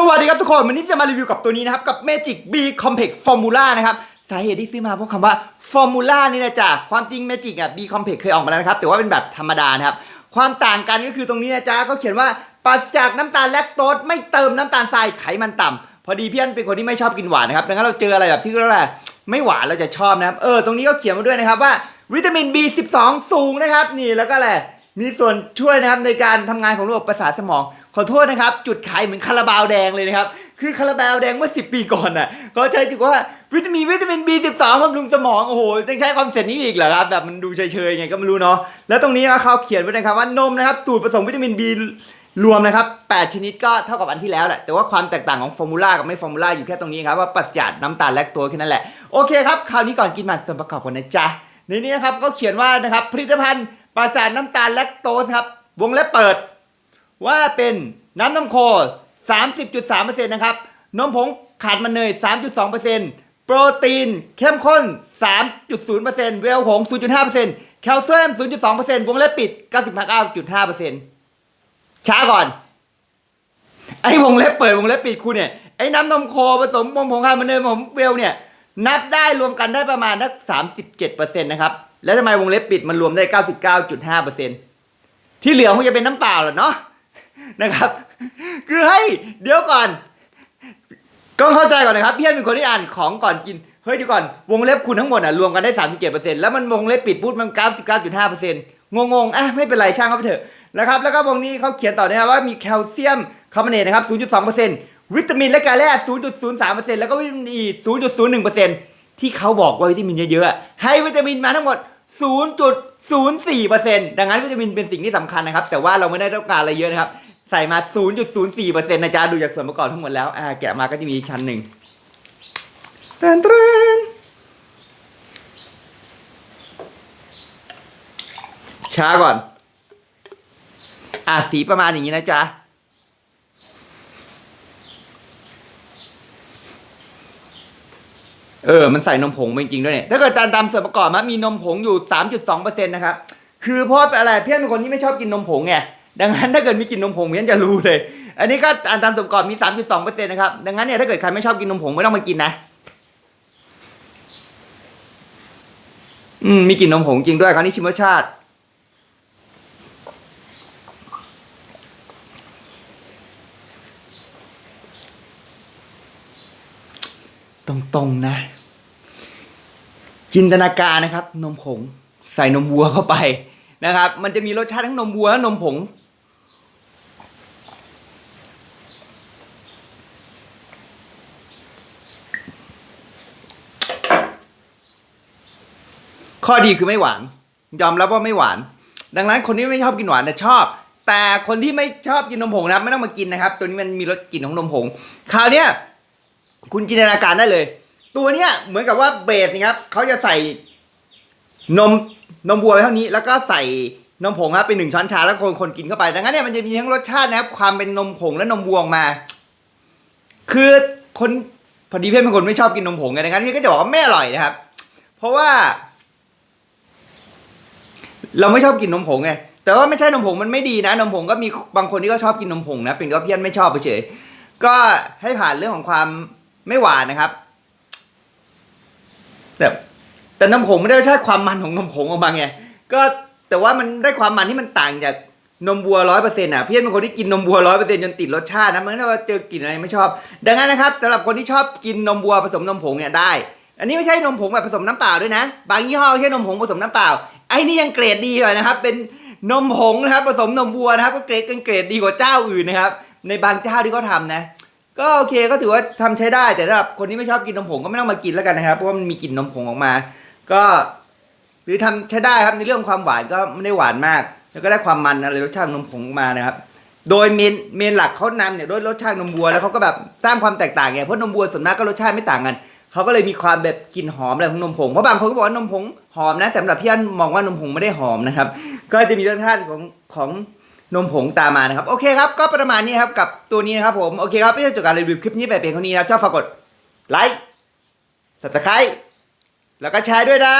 สวัสดีครับทุกคน วันนี้จะมารีวิวกับตัวนี้นะครับ กับ Magic B Complex Formula นะครับ สาเหตุที่ซื้อมาเพราะคำว่า Formula นี่นะจ๊ะ ความจริง Magic อะ B Complex เคยออกมาแล้วนะครับ แต่ว่าเป็นแบบธรรมดานะครับ ความต่างกันก็คือตรงนี้นะจ๊ะเขาเขียนว่าปราศจากน้ำตาลแลคโตสไม่เติมน้ำตาลทรายไขมันต่ำพอดีพี่อันเป็นคนที่ไม่ชอบกินหวานนะครับดังนั้นเราเจออะไรแบบที่เรียกว่าไม่หวานเราจะชอบนะครับ เออ ตรงนี้ก็เขียนมาด้วยนะครับว่าวิตามิน B12 สูงนะครับ นี่แล้วก็แหละมีส่วนช่วยนะครับในการทำงานของระบบประสาทสมองขอโทษนะครับ จุดขายเหมือนคาราบาวแดงเลยนะครับ คือคาราบาวแดงเมื่อ 10 ปีก่อนน่ะเขาใช้จุดว่าวิตามินวิตามิน B12 บำรุงสมอง โอ้โหต้องใช้คอนเซ็ปต์นี้อีกเหรอครับ แบบมันดูเฉยๆไงก็ไม่รู้เนาะแล้วตรงนี้เขาเขียนไว้นะครับว่านมนะครับสูตรผสมวิตามิน B รวมนะครับ 8 ชนิดก็เท่ากับอันที่แล้วแหละ แต่ว่าความแตกต่างของฟอร์มูล่ากับไม่ฟอร์มูล่าอยู่แค่ตรงนี้ครับ ว่าปราศจากน้ำตาลแลคโตสแค่นั้นแหละ โอเคครับ คราวนี้ก่อนกินมันส่วนประกอบก่อนนะจ๊ะ ในนี้นะครับก็เขียนว่านะครับผลิตภัณฑ์ปราศจากน้ำตาลแลคโตสครับ วงเล็บเปิด ว่าเป็นน้ำนมโค 30.3%นะครับ นมผงขาดมันเนย 3.2%โปรตีนเข้มข้น 3.0%เวลผง 0.5%แคลเซียม 0.2%วงเล็บปิด 99.5%ช้าก่อน ไอ้วงเล็บเปิดวงเล็บปิดคุณเนี่ย ไอ้น้ำนมโคผสมนมผงขาดมันเนยผมเวลเนี่ย นับได้รวมกันได้ประมาณนัก37%นะครับ แล้วทำไมวงเล็บปิดมันรวมได้ 99.5%ที่เหลือคงจะเป็นน้ำเปล่าแหละเนาะ นะครับ คือให้เดี๋ยวก่อนก็เข้าใจก่อนนะครับพี่อันเป็นคนที่อ่านของก่อนกินเฮ้ยเดี๋ยวก่อนวงเล็บคุณทั้งหมดอะรวมกันได้37%แล้วมันวงเล็บปิดพูดมัน99.5%งงๆอะไม่เป็นไรช่างเขาไปเถอะนะครับแล้วก็วงนี้เขาเขียนต่อนะครับว่ามีแคลเซียมคาร์บอเนตนะครับ0.2%วิตามินและกาแร่0.03%แล้วก็วิตามินอี0.01%ที่เขาบอกว่าวิตามินเยอะๆให้วิตามินมาทั้งหมด0.04%ดังนั้นวิตามินเป็นสิ่งที่สำคัญนะครับ แต่ว่าเราไม่ได้ต้องการอะไรเยอะนะครับ ใส่มา 0.04%นะจ๊ะดูจากส่วนประกอบทั้งหมดแล้ว อ่า แกะมาก็จะมีชั้นหนึ่งแตนเตรนช้าก่อน อะสีประมาณอย่างนี้นะจ๊ะ เออ มันใส่นมผงจริงๆด้วยเนี่ย ถ้าเกิดตามตามส่วนประกอบมันมีนมผงอยู่ 3.2%นะครับ คือเพราะอะไรเพื่อนเป็นคนที่ไม่ชอบกินนมผงไง ดังนั้นถ้าเกิดมีกลิ่นนมผงเพื่อนจะรู้เลย อันนี้ก็ตามตามส่วนประกอบมี 3.2%นะครับ ดังนั้นเนี่ยถ้าเกิดใครไม่ชอบกินนมผงไม่ต้องมากินนะ อืมมีกลิ่นนมผงจริงด้วยคราวนี้ชิมรสชาติ ตรงๆนะ จินตนาการนะครับ นมผงใส่นมวัวเข้าไปนะครับ มันจะมีรสชาติทั้งนมวัวและนมผง ข้อดีคือไม่หวาน ยอมรับว่าไม่หวาน ดังนั้นคนที่ไม่ชอบกินหวานนะชอบ แต่คนที่ไม่ชอบกินนมผงนะครับไม่ต้องมากินนะครับ ตัวนี้มันมีรสกลิ่นของนมผงคราวเนี้ยคุณจินตนาการได้เลย ตัวเนี้ยเหมือนกับว่าเบสนี่ครับเขาจะใส่นมนมวัวไปเท่านี้ แล้วก็ใส่นมผงครับเป็นหนึ่งช้อนชาแล้วคนคนกินเข้าไปดังนั้นเนี่ยมันจะมีทั้งรสชาตินะครับความเป็นนมผงและนมวัวออกมา คือคนพอดีเพื่อนเป็นคนไม่ชอบกินนมผงไงดังนั้นพี่ก็จะบอกว่าไม่อร่อยนะครับ เพราะว่า เราไม่ชอบกินนมผงไงแต่ว่าไม่ใช่นมผงมันไม่ดีนะนมผงก็มีบางคนที่ก็ชอบกินนมผงนะเป็นก็เพี้ยนไม่ชอบไปเฉยก็ให้ผ่านเรื่องของความไม่หวานนะครับแต่แต่นมผงไม่ได้รสชาติความมันของนมผงออกมาไงก็แต่ว่ามันได้ความมันที่มันต่างจากนมวัวร้อยเปอร์เซ็นต์อะเพี่เป็นคนที่กินนมวัวร้อยเปอร์เซ็นต์จนติดรสชาตินะมันก็ว่าเจอกลิ่นอะไรไม่ชอบ ดังนั้นนะครับสำหรับคนที่ชอบกินนมวัวผสมนมผงเนี่ยได้ อันนี้ไม่ใช่นมผงแบบผสมน้ำเปล่าด้วยนะ บางยี่ห้อใช้นมผงผสมน้ำเปล่า ไอ้นี่ยังเกรดดีกว่านะครับ เป็นนมผงนะครับ ผสมนมวัวนะครับ ก็เกรดกันเกรดดีกว่าเจ้าอื่นนะครับ ในบางเจ้าที่เขาทำนะ ก็โอเคก็ถือว่าทำใช้ได้แต่สำหรับคนที่ไม่ชอบกินนมผงก็ไม่ต้องมากินแล้วกันนะครับ เพราะว่ามันมีกลิ่นนมผงออกมา ก็ หรือทำใช้ได้ครับในเรื่องความหวานก็ไม่ได้หวานมาก แล้วก็ได้ความมันอะไรรสชาตินมผงมานะครับ โดยเมนเมนหลักเขานำเนี่ยด้วยรสชาตินมวัวแล้วเขาก็แบบสร้างความแตกต่างไงเพราะนมวัวส่วนมากก็รสชาติไม่ต่างกัน เขาก็เลยมีความแบบกลิ่นหอมอะไรของนมผงเพราะบางคนก็บอกว่านมผงหอมนะแต่สำหรับพี่อันมองว่านมผงไม่ได้หอมนะครับ ก็จะมีรสชาติของของนมผงตามมานะครับ โอเคครับ ก็ประมาณนี้ครับกับตัวนี้นะครับผมโอเคครับพี่จะจบการรีวิวคลิปนี้แบบเป็นเท่านี้นะครับชอบฝากกดไลค์ subscribe แล้วก็แชร์ด้วยนะ